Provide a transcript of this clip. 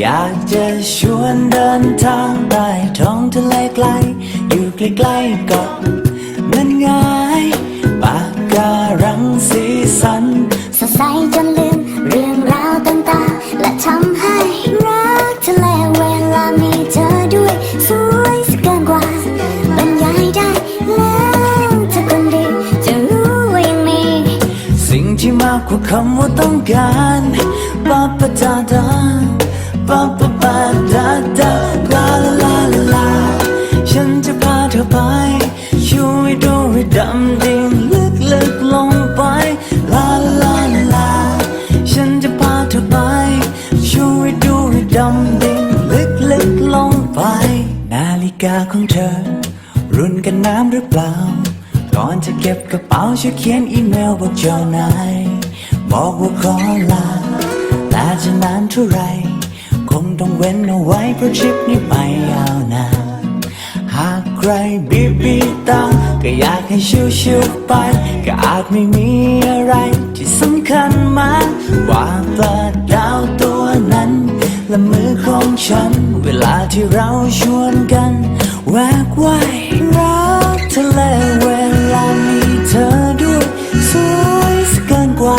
อยากจะชวนเดินทางไปท้องทะเลไกล อยู่ใกล้ๆเกาะนั่นไงปากการังสีสัน สดใสจนลืมเรื่องราวต่างๆ และทำให้รักทะเลเวลามีเธอด้วยสวยสเกินกว่าบรรยายได้แล้วเธอคนดีจะรู้ว่ายังมี สิ่งที่มากกว่าคำว่าต้องการปาปะดาดา ฉันจะพาเธอไป ช่วยดูให้ดำดิ่งลึกลึกลงไป ลาลาลา ฉันจะพาเธอไป ช่วยดูให้ดำดิ่งลึกลึกลงไป นาฬิกาของเธอ รุ่นกันน้ำหรือเปล่า ก่อนจะเก็บกระเป๋าช่วยเขียนอีเมลบอกเจ้านายบอกว่าขอลาแต่จะนานเท่าไหรคงต้องเว้นเอาไว้เพราะทริปนี้ไปยาว มีตัก็อยากให้ชิวชิวไป ก็อาจไม่มีอะไรที่สำคัญมากกว่าปลาดาวตัวนั้น และมือของฉัน เวลาที่เราชวนกันแวกว่ายรักทะเลเวลามีเธอด้วยสวยสักเกินกว่า